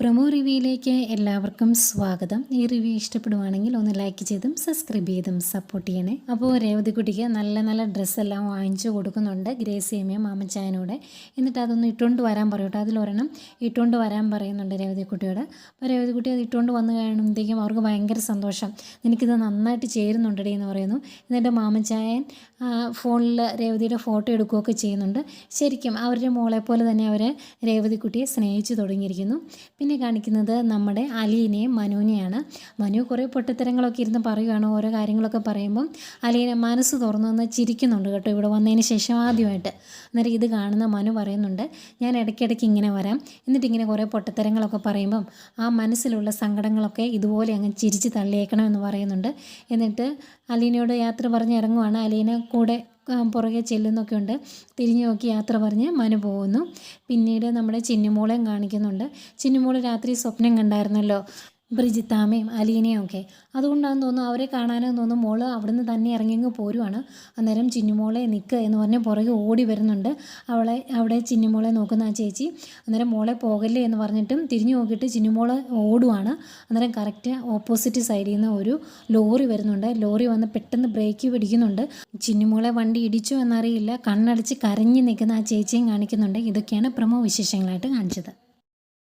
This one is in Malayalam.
പ്രൊമോ റിവ്യൂയിലേക്ക് എല്ലാവർക്കും സ്വാഗതം. ഈ റിവ്യൂ ഇഷ്ടപ്പെടുവാണെങ്കിൽ ഒന്ന് ലൈക്ക് ചെയ്തും സബ്സ്ക്രൈബ് ചെയ്തും സപ്പോർട്ട് ചെയ്യണേ. അപ്പോൾ രേവതിക്കുട്ടിക്ക് നല്ല നല്ല ഡ്രസ്സെല്ലാം വാങ്ങിച്ചു കൊടുക്കുന്നുണ്ട് ഗ്രേസിയമ്മയും മാമച്ചായനോടെ എന്നിട്ട് അതൊന്ന് ഇട്ടുകൊണ്ട് വരാൻ പറയട്ടെ അതിലൊരെണ്ണം ഇട്ടുകൊണ്ട് വരാൻ പറയുന്നുണ്ട് രേവതിക്കുട്ടിയോട് അപ്പോൾ രേവതിക്കുട്ടി അത് ഇട്ടുകൊണ്ട് വന്നു കഴിയുമ്പോഴത്തേക്കും അവർക്ക് ഭയങ്കര സന്തോഷം. നിനക്കിത് നന്നായിട്ട് ചേരുന്നുണ്ടടി എന്ന് പറയുന്നു. എന്നിട്ട് മാമച്ചായൻ ഫോണിൽ രേവതിയുടെ ഫോട്ടോ എടുക്കുകയൊക്കെ ചെയ്യുന്നുണ്ട്. ശരിക്കും അവരുടെ മോളെ പോലെ തന്നെ അവർ രേവതിക്കുട്ടിയെ സ്നേഹിച്ചു തുടങ്ങിയിരിക്കുന്നു. പിന്നെ കാണിക്കുന്നത് നമ്മുടെ അലീനയും മനുവിനെയാണ്. മനു കുറേ പൊട്ടിത്തരങ്ങളൊക്കെ ഇരുന്ന് പറയുകയാണ് ഓരോ കാര്യങ്ങളൊക്കെ പറയുമ്പം അലീന മനസ്സ് തുറന്നു വന്ന് ചിരിക്കുന്നുണ്ട് കേട്ടോ ഇവിടെ വന്നതിന് ശേഷം ആദ്യമായിട്ട്. അന്നേരം ഇത് കാണുന്ന മനു പറയുന്നുണ്ട് ഞാൻ ഇടയ്ക്കിടയ്ക്ക് ഇങ്ങനെ വരാം. എന്നിട്ട് ഇങ്ങനെ കുറേ പൊട്ടത്തരങ്ങളൊക്കെ പറയുമ്പം ആ മനസ്സിലുള്ള സങ്കടങ്ങളൊക്കെ ഇതുപോലെ അങ്ങ് ചിരിച്ച് തള്ളിയേക്കണം എന്ന് പറയുന്നുണ്ട്. എന്നിട്ട് അലീനയോട് യാത്ര പറഞ്ഞ് ഇറങ്ങുവാണ്. അലീന കൂടെ പുറകെ ചെല്ലുന്നൊക്കെ ഉണ്ട്. തിരിഞ്ഞു നോക്കി യാത്ര പറഞ്ഞ് മനു പോകുന്നു. പിന്നീട് നമ്മുടെ ചിന്നുമോളെയും കാണിക്കുന്നുണ്ട്. ചിന്നുമോൾ രാത്രി സ്വപ്നം കണ്ടായിരുന്നല്ലോ. ബ്രിജിത്താമയും അലീനയും ഒക്കെ. അതുകൊണ്ടാണെന്ന് തോന്നുന്നു അവരെ കാണാനെന്ന് തോന്നുന്നു മോൾ അവിടുന്ന് തന്നെ ഇറങ്ങിങ്ങ് പോരുവാണ്. അന്നേരം ചിന്നുമോളെ നിൽക്ക് എന്ന് പറഞ്ഞ് പുറകെ ഓടി വരുന്നുണ്ട്. അവളെ അവിടെ ചിന്നുമോളെ നോക്കുന്ന ആ ചേച്ചി. അന്നേരം മോളെ പോകല്ലേ എന്ന് പറഞ്ഞിട്ടും തിരിഞ്ഞു നോക്കിയിട്ട് ചിന്നുമോൾ ഓടുവാണ്. അന്നേരം കറക്റ്റ് ഓപ്പോസിറ്റ് സൈഡിൽ നിന്ന് ഒരു ലോറി വരുന്നുണ്ട്. ലോറി വന്ന് പെട്ടെന്ന് ബ്രേക്ക് പിടിക്കുന്നുണ്ട്. ചിന്നുമോളെ വണ്ടി ഇടിച്ചു എന്നറിയില്ല. കണ്ണടച്ച് കരഞ്ഞു നിൽക്കുന്ന ആ ചേച്ചിയും കാണിക്കുന്നുണ്ട്. ഇതൊക്കെയാണ് പ്രമോ വിശേഷങ്ങളായിട്ട് കാണിച്ചത്.